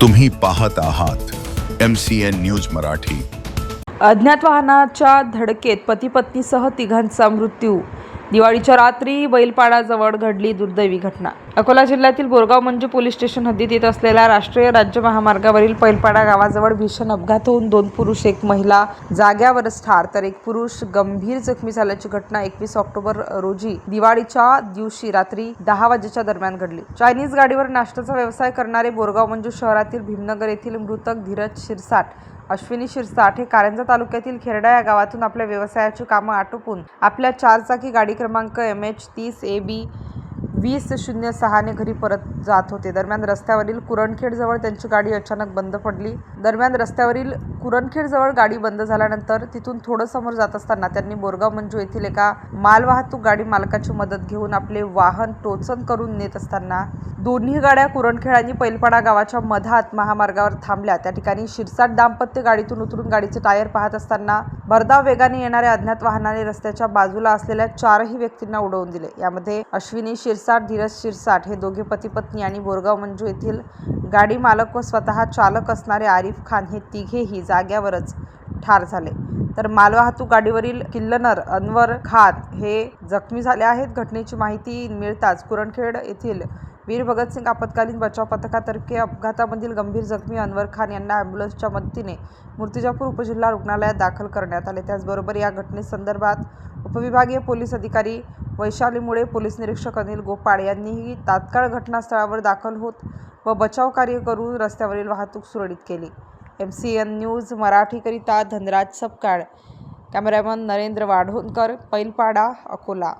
तुम्ही पाहत आहात M C N news Marathi. अज्ञात वाहनाच्या धडकेत पती पत्नीसह तिघांचा मृत्यू दिवाळीच्या रात्री बैलपाडाजवळ घडली दुर्दैवी घटना. अकोला जिल्ह्यातील बोरगाव मंजू पोलीस स्टेशन हद्दीत येत असलेल्या राष्ट्रीय राज्य महामार्गावरील पैलपाडा गावाजवळ भीषण अपघात होऊन दोन पुरुष एक महिला जाग्यावरच ठार तर एक पुरुष गंभीर जखमी झाल्याची घटना एकवीस ऑक्टोबर रोजी दिवाळीच्या दिवशी रात्री दहा वाजेच्या दरम्यान घडली. चायनीज गाडीवर नाश्त्याचा व्यवसाय करणारे बोरगाव मंजू शहरातील भीमनगर येथील मृतक धीरज शिरसाट अश्विनी शिरसाट हे कारंजा तालुक्यातील खेरडा या गावातून आपल्या व्यवसायाची कामं आटोपून आपल्या चारचाकी गाडी क्रमांक एम एच तीस ए बी वीस शून्य सहाने घरी परत जात होते. दरम्यान रस्त्यावरील कुरणखेडजवळ त्यांची गाडी अचानक बंद पडली. दरम्यान रस्त्यावरील कुरणखेडजवळ गाडी बंद झाल्यानंतर तिथून थोडं समोर जात असताना त्यांनी बोरगाव मंजू येथील एका मालवाहतूक गाडी मालकाची मदत घेऊन आपले वाहन टोचन करून नेत असताना दोन्ही गाड्या कुरणखेड आणि पैलपाडा गावाच्या मधात महामार्गावर थांबल्या. त्या ठिकाणी शिरसाट दाम्पत्य गाडीतून उतरून गाडीचे टायर पाहत असताना भरधाव वेगाने येणाऱ्या अज्ञात वाहनाने रस्त्याच्या बाजूला असलेल्या चारही व्यक्तींना उडवून दिले. यामध्ये अश्विनी शिरसाट धीरज शिरसाट हे दोघे पती पत्नी आणि बोरगाव मंजू येथील गाडी मालक व स्वतः चालक असणारे आरिफ खान हे तिघेही जाग्यावरच ठार झाले. तर मालवाहतूक गाडीवरील किल्लनर अनवर खान हे जखमी झाले आहेत. घटनेची माहिती मिळताच कुरणखेड येथील वीर भगतसिंग आपत्कालीन बचाव पथकातर्फे अपघातामधील गंभीर जखमी अनवर खान यांना ॲम्ब्युलन्सच्या मदतीने मूर्तिजापूर उपजिल्हा रुग्णालयात दाखल करण्यात आले. त्याचबरोबर या घटनेसंदर्भात उपविभागीय पोलीस अधिकारी वैशालीमुळे पोलीस निरीक्षक अनिल गोपाळ यांनीही तात्काळ घटनास्थळावर दाखल होत व बचाव कार्य करून रस्त्यावरील वाहतूक सुरळीत केली. एम सी एन न्यूज मराठीकरिता धनराज सपकाळ. कॅमेरामन नरेंद्र वाढोणकर पैलपाडा अकोला.